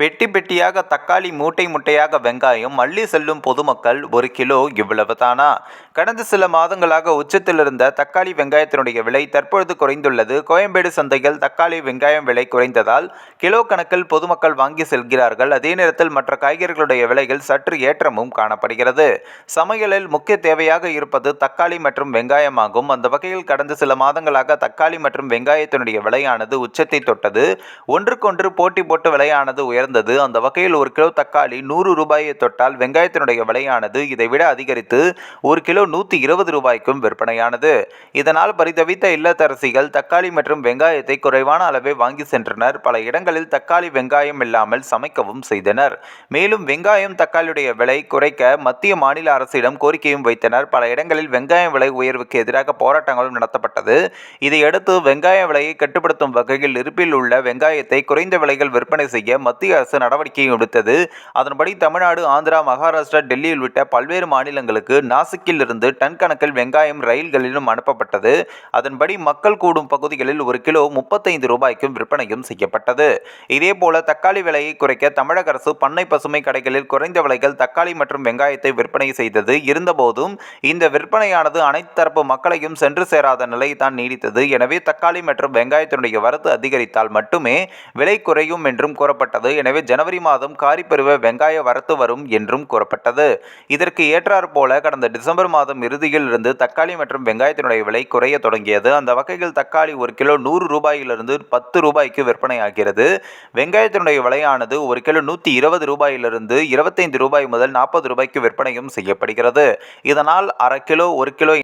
பெட்டி பெட்டியாக தக்காளி மூட்டை மூட்டையாக வெங்காயம் மல்லி செல்லும் பொதுமக்கள் ஒரு கிலோ இவ்வளவு தானா கடந்த சில மாதங்களாக உச்சத்தில் இருந்த தக்காளி வெங்காயத்தினுடைய விலை தற்பொழுது குறைந்துள்ளது. கோயம்பேடு சந்தையில் தக்காளி வெங்காயம் விலை குறைந்ததால் கிலோ கணக்கில் பொதுமக்கள் வாங்கி செல்கிறார்கள். அதே நேரத்தில் மற்ற காய்கறிகளுடைய விலைகள் சற்று ஏற்றமும் காணப்படுகிறது. சமையலில் முக்கிய தேவையாக இருப்பது தக்காளி மற்றும் வெங்காயமாகும். அந்த வகையில் கடந்த சில மாதங்களாக தக்காளி மற்றும் வெங்காயத்தினுடைய விலையானது உச்சத்தை தொட்டது. ஒன்றுக்கொன்று போட்டி போட்டு விலையானது உயர் உயர்ந்தது. அந்த வகையில் ஒரு கிலோ தக்காளி நூறு ரூபாயை தொட்டால் வெங்காயத்தினுடைய விலையானது இதைவிட அதிகரித்து ஒரு கிலோ நூற்றி இருபது ரூபாய்க்கும் விற்பனையானது. இதனால் பரிதவித்த இல்லத்தரசிகள் தக்காளி மற்றும் வெங்காயத்தை குறைவான அளவே வாங்கி சென்றனர். பல இடங்களில் தக்காளி வெங்காயம் இல்லாமல் சமைக்கவும் செய்தனர். மேலும் வெங்காயம் தக்காளியுடைய விலை குறைக்க மத்திய மாநில அரசிடம் கோரிக்கையும் வைத்தனர். பல இடங்களில் வெங்காயம் விலை உயர்வுக்கு எதிராக போராட்டங்களும் நடத்தப்பட்டது. இதையடுத்து வெங்காய விலையை கட்டுப்படுத்தும் வகையில் இருப்பில் உள்ள வெங்காயத்தை குறைந்த விலையில் விற்பனை செய்ய மத்திய அரசு நடவடிக்கை எடுத்தது. அதன்படி தமிழ்நாடு ஆந்திரா மகாராஷ்டிரா டெல்லி உள்ளிட்ட பல்வேறு மாநிலங்களுக்கு நாசிக்கில் இருந்து டன் கணக்கில் வெங்காயம் ரயில்களிலும் அனுப்பப்பட்டது. அதன்படி மக்கள் கூடும் பகுதிகளில் ஒரு கிலோ முப்பத்தைந்து ரூபாய்க்கும் விற்பனையும் செய்யப்பட்டது. இதேபோல தக்காளி விலையை குறைக்க தமிழக அரசு பண்ணை பசுமை கடைகளில் குறைந்த விலைகள் தக்காளி மற்றும் வெங்காயத்தை விற்பனை செய்தது. இருந்தபோதும் இந்த விற்பனையானது அனைத்து தரப்பு மக்களையும் சென்று சேராத நிலை தான் நீடித்தது. எனவே தக்காளி மற்றும் வெங்காயத்தினுடைய வரத்து அதிகரித்தால் மட்டுமே விலை குறையும் என்றும் கூறப்பட்டது. எனவே ஜனவரி மாதம் காரிப்பருவ வெங்காய வரத்து வரும் என்றும் கூறப்பட்டது. இதற்கு ஏற்றாறு போல கடந்த டிசம்பர் மாதம் இறுதியில் இருந்து தக்காளி மற்றும் வெங்காயத்தினுடைய விலை குறைய தொடங்கியது. அந்த வகையில் தக்காளி ஒரு கிலோ நூறு ரூபாயிலிருந்து பத்து ரூபாய்க்கு விற்பனையாகிறது வெங்காயத்தினுடைய விலையானது ஒரு கிலோ நூற்றி இருபது ரூபாயிலிருந்து இருபத்தைந்து ரூபாய் முதல் நாற்பது ரூபாய்க்கு விற்பனையும் செய்யப்படுகிறது. இதனால் அரை கிலோ ஒரு கிலோ